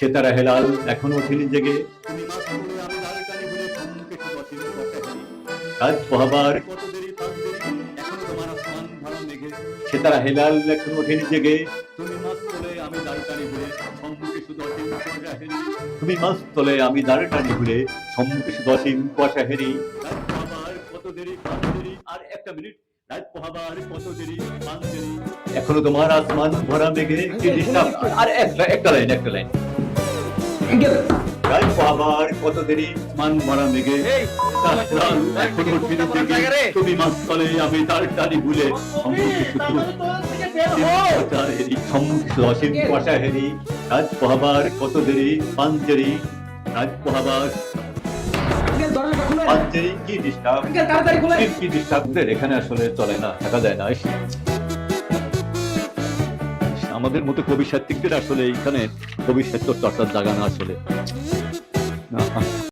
সেতারা হেলাল, এখনও ওঠেনি জেগে। রাত পোহাবার। হেলাল, এখনও ওঠেনি জেগে। তুমি মাছ তোলে আমি দাঁড়ে টানি ঘুরে, সম্মুখে শুধু অসীম কুয়াশা হেরি। আর একটা মিনিট এখনও তোমার আসমান ভরা মেঘে আর একটা একটা লাইন একটা লাইন। কত দেরি? মান ভরা মেঘে। তুমি তলে আমি টানি ভুলে। অসীম হেরি পোহাবার কত দেরি? পাঞ্চেরি পোহাবার। পাঞ্চেরি কি ডিস্টার্ব? কি ডিস্টার্বদের এখানে আসলে চলে না থাকা যায় না। আমাদের মতো কবি সাহিত্যিকদের আসলে এইখানে কবি সাহিত্য চর্চার জায়গা না আসলে। না